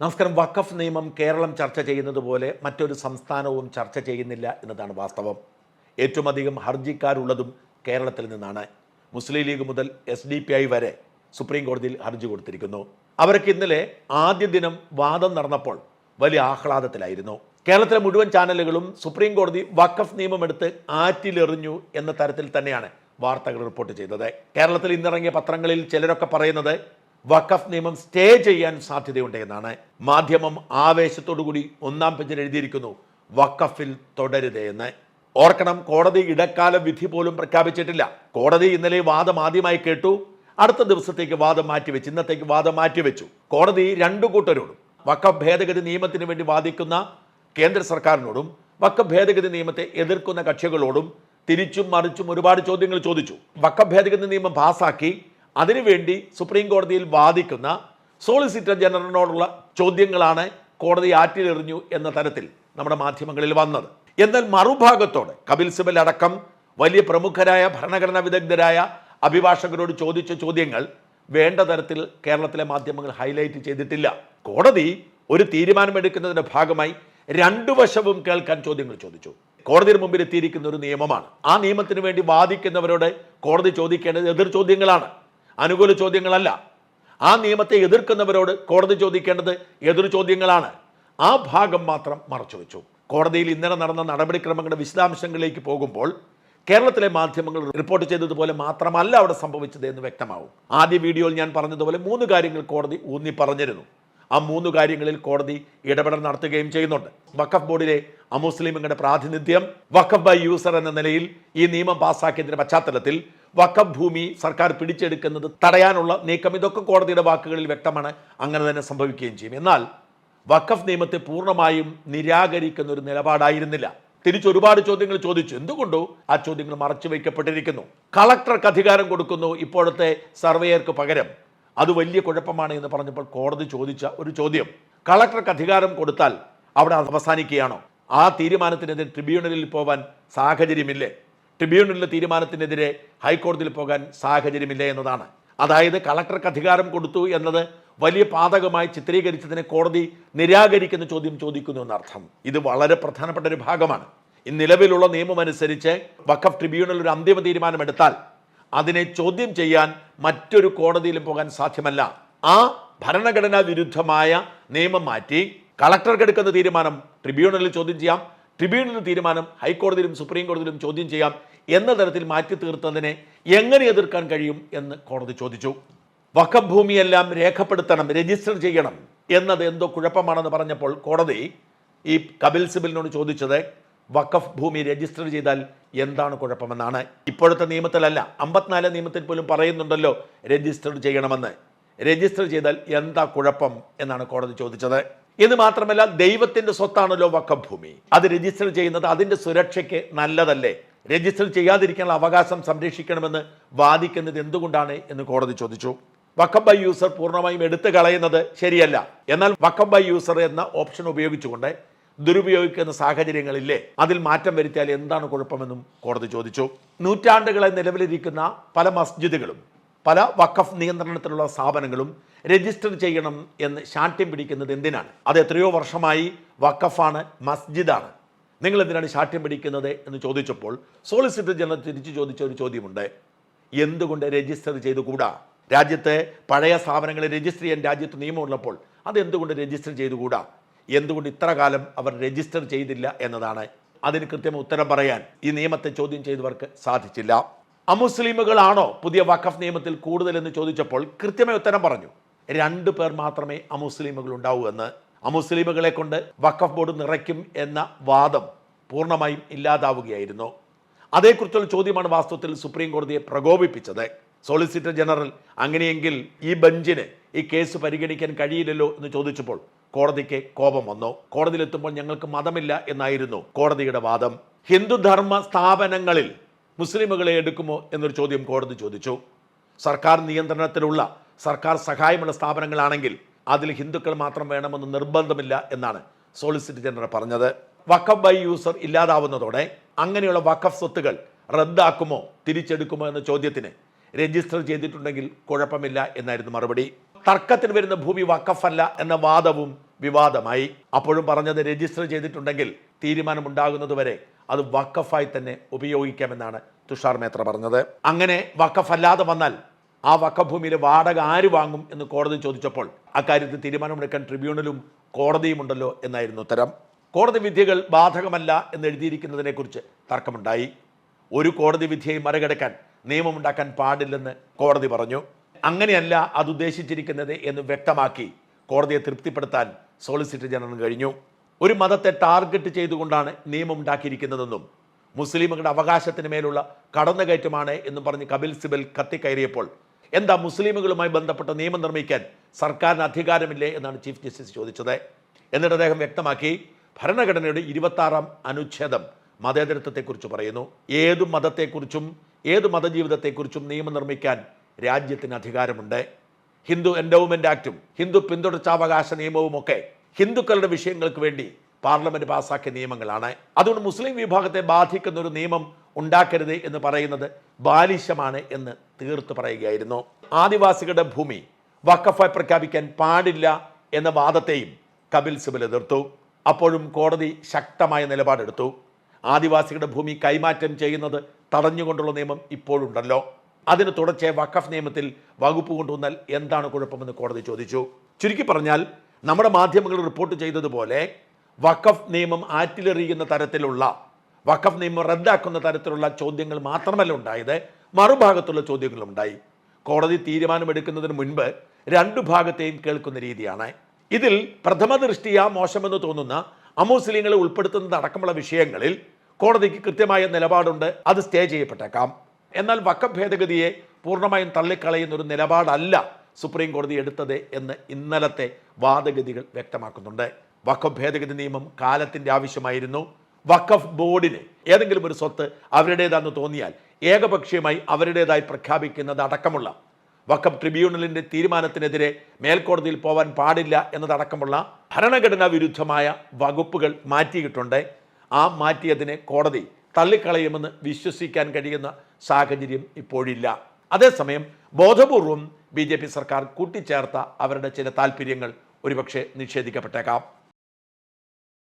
നമസ്കാരം. വഖഫ് നിയമം കേരളം ചർച്ച ചെയ്യുന്നത് പോലെ മറ്റൊരു സംസ്ഥാനവും ചർച്ച ചെയ്യുന്നില്ല എന്നതാണ് വാസ്തവം. ഏറ്റവും അധികം ഹർജിക്കാരുള്ളതും കേരളത്തിൽ നിന്നാണ്. മുസ്ലിം ലീഗ് മുതൽ എസ് ഡി പി ഐ വരെ സുപ്രീം കോടതിയിൽ ഹർജി കൊടുത്തിരിക്കുന്നു. അവർക്ക് ഇന്നലെ ആദ്യ ദിനം വാദം നടന്നപ്പോൾ വലിയ ആഹ്ലാദത്തിലായിരുന്നു. കേരളത്തിലെ മുഴുവൻ ചാനലുകളും സുപ്രീം കോടതി വഖഫ് നിയമം എടുത്ത് ആറ്റിലെറിഞ്ഞു എന്ന തരത്തിൽ തന്നെയാണ് വാർത്തകൾ റിപ്പോർട്ട് ചെയ്തത്. കേരളത്തിൽ ഇന്നിറങ്ങിയ പത്രങ്ങളിൽ ചിലരൊക്കെ പറയുന്നത് വഖഫ് നിയമം സ്റ്റേ ചെയ്യാൻ സാധ്യതയുണ്ട് എന്നാണ് മാധ്യമം ആവേശത്തോടുകൂടി ഒന്നാം പേജിൽ എഴുതിയിരിക്കുന്നു. വഖഫിൽ തുടരുത് എന്ന്. ഓർക്കണം കോടതി ഇടക്കാല വിധി പോലും പ്രഖ്യാപിച്ചിട്ടില്ല. കോടതി ഇന്നലെ വാദം ആദ്യമായി കേട്ടു. അടുത്ത ദിവസത്തേക്ക് വാദം മാറ്റിവെച്ചു. ഇന്നത്തേക്ക് വാദം മാറ്റിവെച്ചു. കോടതി രണ്ടു കൂട്ടരോടും വഖഫ് ഭേദഗതി നിയമത്തിന് വേണ്ടി വാദിക്കുന്ന കേന്ദ്ര സർക്കാരിനോടും വഖഫ് ഭേദഗതി നിയമത്തെ എതിർക്കുന്ന കക്ഷികളോടും തിരിച്ചും മറിച്ചും ഒരുപാട് ചോദ്യങ്ങൾ ചോദിച്ചു. വഖഫ് ഭേദഗതി നിയമം പാസാക്കി. അതിനുവേണ്ടി സുപ്രീം കോടതിയിൽ വാദിക്കുന്ന സോളിസിറ്റർ ജനറലിനോടുള്ള ചോദ്യങ്ങളാണ് കോടതി ആറ്റിലെറിഞ്ഞു എന്ന തരത്തിൽ നമ്മുടെ മാധ്യമങ്ങളിൽ വന്നത്. എന്നാൽ മറുഭാഗത്തോട് കപിൽ സിബൽ അടക്കം വലിയ പ്രമുഖരായ ഭരണഘടനാ വിദഗ്ധരായ അഭിഭാഷകരോട് ചോദിച്ച ചോദ്യങ്ങൾ വേണ്ട തരത്തിൽ കേരളത്തിലെ മാധ്യമങ്ങൾ ഹൈലൈറ്റ് ചെയ്തിട്ടില്ല. കോടതി ഒരു തീരുമാനമെടുക്കുന്നതിന്റെ ഭാഗമായി രണ്ടു വശവും കേൾക്കാൻ ചോദ്യങ്ങൾ ചോദിച്ചു. കോടതിയുടെ മുമ്പിൽ എത്തിയിരിക്കുന്ന ഒരു നിയമമാണ്. ആ നിയമത്തിന് വേണ്ടി വാദിക്കുന്നവരോട് കോടതി ചോദിക്കേണ്ടത് എതിർ ചോദ്യങ്ങളാണ്. അനുകൂല ചോദ്യങ്ങളല്ല. ആ നിയമത്തെ എതിർക്കുന്നവരോട് കോടതി ചോദിക്കേണ്ടത് എതിർ ചോദ്യങ്ങളാണ്. ആ ഭാഗം മാത്രം മറച്ചു വെച്ചു. കോടതിയിൽ ഇന്നലെ നടന്ന നടപടിക്രമങ്ങളുടെ വിശദാംശങ്ങളിലേക്ക് പോകുമ്പോൾ കേരളത്തിലെ മാധ്യമങ്ങൾ റിപ്പോർട്ട് ചെയ്തതുപോലെ മാത്രമല്ല അവിടെ സംഭവിച്ചത് എന്ന് വ്യക്തമാവും. ആദ്യ വീഡിയോയിൽ ഞാൻ പറഞ്ഞതുപോലെ മൂന്ന് കാര്യങ്ങൾ കോടതി ഊന്നി പറഞ്ഞിരുന്നു. ആ മൂന്ന് കാര്യങ്ങളിൽ കോടതി ഇടപെടൽ നടത്തുകയും ചെയ്യുന്നുണ്ട്. വഖഫ് ബോർഡിലെ അമുസ്ലിമുകളുടെ പ്രാതിനിധ്യം വഖഫ് ബൈ യൂസർ എന്ന നിലയിൽ ഈ നിയമം പാസ്സാക്കിയതിന്റെ പശ്ചാത്തലത്തിൽ വഖഫ് ഭൂമി സർക്കാർ പിടിച്ചെടുക്കുന്നത് തടയാനുള്ള നീക്കം. ഇതൊക്കെ കോടതിയുടെ വാക്കുകളിൽ വ്യക്തമാണ്. അങ്ങനെ തന്നെ സംഭവിക്കുകയും ചെയ്യും. എന്നാൽ വഖഫ് നിയമത്തെ പൂർണമായും നിരാകരിക്കുന്ന ഒരു നിലപാടായിരുന്നില്ല. തിരിച്ച് ഒരുപാട് ചോദ്യങ്ങൾ ചോദിച്ചു. എന്തുകൊണ്ടോ ആ ചോദ്യങ്ങൾ മറച്ചു വയ്ക്കപ്പെട്ടിരിക്കുന്നു. കളക്ടർക്ക് അധികാരം കൊടുക്കുന്നു ഇപ്പോഴത്തെ സർവേയർക്ക് പകരം. അത് വലിയ കുഴപ്പമാണ് എന്ന് പറഞ്ഞപ്പോൾ കോടതി ചോദിച്ച ഒരു ചോദ്യം. കളക്ടർക്ക് അധികാരം കൊടുത്താൽ അവിടെ അവസാനിക്കുകയാണോ? ആ തീരുമാനത്തിനെതിരെ ട്രിബ്യൂണലിൽ പോവാൻ സാഹചര്യമില്ലേ? ട്രിബ്യൂണലിലെ തീരുമാനത്തിനെതിരെ ഹൈക്കോടതിയിൽ പോകാൻ സാഹചര്യമില്ല എന്നതാണ്. അതായത് കളക്ടർക്ക് അധികാരം കൊടുത്തു എന്നത് വലിയ പാതകമായി ചിത്രീകരിച്ചതിനെ കോടതി നിരാകരിക്കുന്ന ചോദ്യം ചോദിക്കുന്നു എന്നർത്ഥം. ഇത് വളരെ പ്രധാനപ്പെട്ട ഒരു ഭാഗമാണ്. ഈ നിലവിലുള്ള നിയമം അനുസരിച്ച് വഖഫ് ട്രിബ്യൂണൽ ഒരു അന്തിമ തീരുമാനമെടുത്താൽ അതിനെ ചോദ്യം ചെയ്യാൻ മറ്റൊരു കോടതിയിലും പോകാൻ സാധ്യമല്ല. ആ ഭരണഘടനാ വിരുദ്ധമായ നിയമം മാറ്റി കളക്ടർക്ക് എടുക്കുന്ന തീരുമാനം ട്രിബ്യൂണലിൽ ചോദ്യം ചെയ്യാം ട്രിബ്യൂണൽ തീരുമാനം ഹൈക്കോടതിയിലും സുപ്രീം കോടതിയിലും ചോദ്യം ചെയ്യാം എന്ന തരത്തിൽ മാറ്റി തീർത്തതിനെ എങ്ങനെ എതിർക്കാൻ കഴിയും എന്ന് കോടതി ചോദിച്ചു. വഖഫ് ഭൂമിയെല്ലാം രേഖപ്പെടുത്തണം രജിസ്റ്റർ ചെയ്യണം എന്നത് എന്തോ കുഴപ്പമാണെന്ന് പറഞ്ഞപ്പോൾ കോടതി ഈ കപിൽ സിബലിനോട് ചോദിച്ചത് വഖഫ് ഭൂമി രജിസ്റ്റർ ചെയ്താൽ എന്താണ് കുഴപ്പമെന്നാണ്. ഇപ്പോഴത്തെ നിയമത്തിലല്ല അമ്പത്തിനാല് നിയമത്തിൽ പോലും പറയുന്നുണ്ടല്ലോ രജിസ്റ്റർ ചെയ്യണമെന്ന്. രജിസ്റ്റർ ചെയ്താൽ എന്താ കുഴപ്പം എന്നാണ് കോടതി ചോദിച്ചത്. ഇത് മാത്രമല്ല ദൈവത്തിന്റെ സ്വത്താണല്ലോ വക്കം ഭൂമി അത് രജിസ്റ്റർ ചെയ്യുന്നത് അതിന്റെ സുരക്ഷയ്ക്ക് നല്ലതല്ലേ? രജിസ്റ്റർ ചെയ്യാതിരിക്കാനുള്ള അവകാശം സംരക്ഷിക്കണമെന്ന് വാദിക്കുന്നത് എന്തുകൊണ്ടാണ് എന്ന് കോടതി ചോദിച്ചു. വക്കം ബൈ യൂസർ പൂർണമായും എടുത്തു കളയുന്നത് ശരിയല്ല. എന്നാൽ വക്കം ബൈ യൂസർ എന്ന ഓപ്ഷൻ ഉപയോഗിച്ചുകൊണ്ട് ദുരുപയോഗിക്കുന്ന സാഹചര്യങ്ങളില്ലേ അതിൽ മാറ്റം വരുത്തിയാൽ എന്താണ് കുഴപ്പമെന്നും കോടതി ചോദിച്ചു. നൂറ്റാണ്ടുകളെ നിലവിലിരിക്കുന്ന പല മസ്ജിദുകളും പല വഖഫ് നിയന്ത്രണത്തിലുള്ള സ്ഥാപനങ്ങളും രജിസ്റ്റർ ചെയ്യണം എന്ന് ശാഠ്യം പിടിക്കുന്നത് എന്തിനാണ്? അത് എത്രയോ വർഷമായി വഖഫാണ് മസ്ജിദാണ്. നിങ്ങൾ എന്തിനാണ് ശാഠ്യം പിടിക്കുന്നത് എന്ന് ചോദിച്ചപ്പോൾ സോളിസിറ്റർ ജനറൽ തിരിച്ചു ചോദിച്ച ഒരു ചോദ്യമുണ്ട്. എന്തുകൊണ്ട് രജിസ്റ്റർ ചെയ്തുകൂടാ? രാജ്യത്തെ പഴയ സ്ഥാപനങ്ങളെ രജിസ്റ്റർ ചെയ്യാൻ രാജ്യത്ത് നിയമമുള്ളപ്പോൾ അത് എന്തുകൊണ്ട് രജിസ്റ്റർ ചെയ്തുകൂടാ? എന്തുകൊണ്ട് ഇത്ര കാലം അവർ രജിസ്റ്റർ ചെയ്തില്ല എന്നതാണ്. അതിന് കൃത്യം ഉത്തരം പറയാൻ ഈ നിയമത്തെ ചോദ്യം ചെയ്തവർക്ക് സാധിച്ചില്ല. അമുസ്ലിമുകളാണോ? പുതിയ വഖഫ് നിയമത്തിൽ കൂടുതലെന്ന് ചോദിച്ചപ്പോൾ കൃത്യമായ ഉത്തരം പറഞ്ഞു. രണ്ട് പേർ മാത്രമേ അമുസ്ലിമുകൾ ഉണ്ടാവൂ എന്ന്. അമുസ്ലിമുകളെ കൊണ്ട് വഖഫ് ബോർഡ് നിറയ്ക്കും എന്ന വാദം പൂർണമായും ഇല്ലാതാവുകയായിരുന്നു. അതേക്കുറിച്ചുള്ള ചോദ്യമാണ് വാസ്തവത്തിൽ സുപ്രീം കോടതിയെ പ്രകോപിപ്പിച്ചത്. സോളിസിറ്റർ ജനറൽ അങ്ങനെയെങ്കിൽ ഈ ബെഞ്ചിന് ഈ കേസ് പരിഗണിക്കാൻ കഴിയില്ലല്ലോ എന്ന് ചോദിച്ചപ്പോൾ കോടതിക്ക് കോപം വന്നു. കോടതിയിലെത്തുമ്പോൾ ഞങ്ങൾക്ക് മതമില്ല എന്നായിരുന്നു കോടതിയുടെ വാദം. ഹിന്ദുധർമ്മ സ്ഥാപനങ്ങളിൽ മുസ്ലിമുകളെ എടുക്കുമോ എന്നൊരു ചോദ്യം കോടതി ചോദിച്ചു. സർക്കാർ നിയന്ത്രണത്തിലുള്ള സർക്കാർ സഹായമുള്ള സ്ഥാപനങ്ങളാണെങ്കിൽ അതിൽ ഹിന്ദുക്കൾ മാത്രം വേണമെന്ന് നിർബന്ധമില്ല എന്നാണ് സോളിസിറ്റർ ജനറൽ പറഞ്ഞത്. വഖഫ് ബൈ യൂസർ ഇല്ലാതാവുന്നതോടെ അങ്ങനെയുള്ള വഖഫ് സ്വത്തുകൾ റദ്ദാക്കുമോ തിരിച്ചെടുക്കുമോ എന്ന ചോദ്യത്തിന് രജിസ്റ്റർ ചെയ്തിട്ടുണ്ടെങ്കിൽ കുഴപ്പമില്ല എന്നായിരുന്നു മറുപടി. തർക്കത്തിന് വരുന്ന ഭൂമി വക്കഫല്ല എന്ന വാദവും വിവാദമായി. അപ്പോഴും പറഞ്ഞത് രജിസ്റ്റർ ചെയ്തിട്ടുണ്ടെങ്കിൽ തീരുമാനമുണ്ടാകുന്നതുവരെ അത് വക്കഫായി തന്നെ ഉപയോഗിക്കാമെന്നാണ് തുഷാർ മേത്ര പറഞ്ഞത്. അങ്ങനെ വക്കഫല്ലാതെ വന്നാൽ ആ വക്കഭൂമിയിലെ വാടക ആര് വാങ്ങും എന്ന് കോടതി ചോദിച്ചപ്പോൾ അക്കാര്യത്തിൽ തീരുമാനമെടുക്കാൻ ട്രിബ്യൂണലും കോടതിയും ഉണ്ടല്ലോ എന്നായിരുന്നു ഉത്തരം. കോടതി വിധികൾ ബാധകമല്ല എന്ന് എഴുതിയിരിക്കുന്നതിനെക്കുറിച്ച് തർക്കമുണ്ടായി. ഒരു കോടതി വിധിയെ മറികടക്കാൻ നിയമമുണ്ടാക്കാൻ പാടില്ലെന്ന് കോടതി പറഞ്ഞു. അങ്ങനെയല്ല അത് ഉദ്ദേശിച്ചിരിക്കുന്നത് എന്ന് വ്യക്തമാക്കി കോടതിയെ തൃപ്തിപ്പെടുത്താൻ സോളിസിറ്റർ ജനറലിന് കഴിഞ്ഞു. ഒരു മതത്തെ ടാർഗറ്റ് ചെയ്തുകൊണ്ടാണ് നിയമം ഉണ്ടാക്കിയിരിക്കുന്നതെന്നും മുസ്ലിമുകളുടെ അവകാശത്തിന് മേലുള്ള കടന്നുകയറ്റമാണ് എന്നും പറഞ്ഞ് കപിൽ സിബൽ കത്തിക്കയറിയപ്പോൾ എന്താ മുസ്ലിമുകളുമായി ബന്ധപ്പെട്ട നിയമം നിർമ്മിക്കാൻ സർക്കാരിന് അധികാരമില്ലേ എന്നാണ് ചീഫ് ജസ്റ്റിസ് ചോദിച്ചത്. എന്നിട്ട് അദ്ദേഹം വ്യക്തമാക്കി ഭരണഘടനയുടെ ഇരുപത്താറാം അനുച്ഛേദം മതേതരത്വത്തെക്കുറിച്ച് പറയുന്നു. ഏതു മതത്തെക്കുറിച്ചും ഏത് മതജീവിതത്തെക്കുറിച്ചും നിയമം നിർമ്മിക്കാൻ രാജ്യത്തിന് അധികാരമുണ്ട്. ഹിന്ദു എൻഡോവ്മെന്റ് ആക്ടും ഹിന്ദു പിന്തുടർച്ചാവകാശ നിയമവും ഒക്കെ ഹിന്ദുക്കളുടെ വിഷയങ്ങൾക്ക് വേണ്ടി പാർലമെന്റ് പാസാക്കിയ നിയമങ്ങളാണ്. അതുകൊണ്ട് മുസ്ലിം വിഭാഗത്തെ ബാധിക്കുന്ന ഒരു നിയമം ഉണ്ടാക്കരുത് എന്ന് പറയുന്നത് ബാലിശമാണ് എന്ന് തീർത്ത് പറയുകയായിരുന്നു. ആദിവാസികളുടെ ഭൂമി വക്കഫായി പ്രഖ്യാപിക്കാൻ പാടില്ല എന്ന വാദത്തെയും കപിൽ സിബൽ എതിർത്തു. അപ്പോഴും കോടതി ശക്തമായ നിലപാടെടുത്തു. ആദിവാസികളുടെ ഭൂമി കൈമാറ്റം ചെയ്യുന്നത് തടഞ്ഞുകൊണ്ടുള്ള നിയമം ഇപ്പോഴുണ്ടല്ലോ. അതിന് തുടർച്ചയായ വഖഫ് നിയമത്തിൽ വകുപ്പ് കൊണ്ടുവന്നാൽ എന്താണ് കുഴപ്പമെന്ന് കോടതി ചോദിച്ചു. ചുരുക്കി പറഞ്ഞാൽ നമ്മുടെ മാധ്യമങ്ങൾ റിപ്പോർട്ട് ചെയ്തതുപോലെ വഖഫ് നിയമം ആറ്റിലെറിയുന്ന തരത്തിലുള്ള വഖഫ് നിയമം റദ്ദാക്കുന്ന തരത്തിലുള്ള ചോദ്യങ്ങൾ മാത്രമല്ല ഉണ്ടായത്. മറുഭാഗത്തുള്ള ചോദ്യങ്ങളും ഉണ്ടായി കോടതി തീരുമാനമെടുക്കുന്നതിന് മുൻപ് രണ്ടു ഭാഗത്തെയും കേൾക്കുന്ന രീതിയാണ്. ഇതിൽ പ്രഥമ ദൃഷ്ടിയ മോശമെന്ന് തോന്നുന്ന അമുസ്ലിങ്ങളെ ഉൾപ്പെടുത്തുന്നത് അടക്കമുള്ള വിഷയങ്ങളിൽ കോടതിക്ക് കൃത്യമായ നിലപാടുണ്ട്. അത് സ്റ്റേ ചെയ്യപ്പെട്ടേക്കാം. എന്നാൽ വക്കം ഭേദഗതിയെ പൂർണമായും തള്ളിക്കളയുന്ന ഒരു നിലപാടല്ല സുപ്രീം കോടതി എടുത്തത് എന്ന് ഇന്നലത്തെ വാദഗതികൾ വ്യക്തമാക്കുന്നുണ്ട്. വഖഫ് ഭേദഗതി നിയമം കാലത്തിന്റെ ആവശ്യമായിരുന്നു. വഖഫ് ബോർഡിന് ഏതെങ്കിലും ഒരു സ്വത്ത് അവരുടേതാണെന്ന് തോന്നിയാൽ ഏകപക്ഷീയമായി അവരുടേതായി പ്രഖ്യാപിക്കുന്നത് അടക്കമുള്ള വഖഫ് ട്രിബ്യൂണലിന്റെ തീരുമാനത്തിനെതിരെ മേൽക്കോടതിയിൽ പോവാൻ പാടില്ല എന്നതടക്കമുള്ള ഭരണഘടനാ വിരുദ്ധമായ വകുപ്പുകൾ മാറ്റിയിട്ടുണ്ട്. ആ മാറ്റിയതിനെ കോടതി തള്ളിക്കളയുമെന്ന് വിശ്വസിക്കാൻ കഴിയുന്ന സാഹചര്യം ഇപ്പോഴില്ല. അതേസമയം ബോധപൂർവം ബി സർക്കാർ കൂട്ടിച്ചേർത്ത അവരുടെ ചില താല്പര്യങ്ങൾ ഒരുപക്ഷെ നിഷേധിക്കപ്പെട്ടേക്കാം.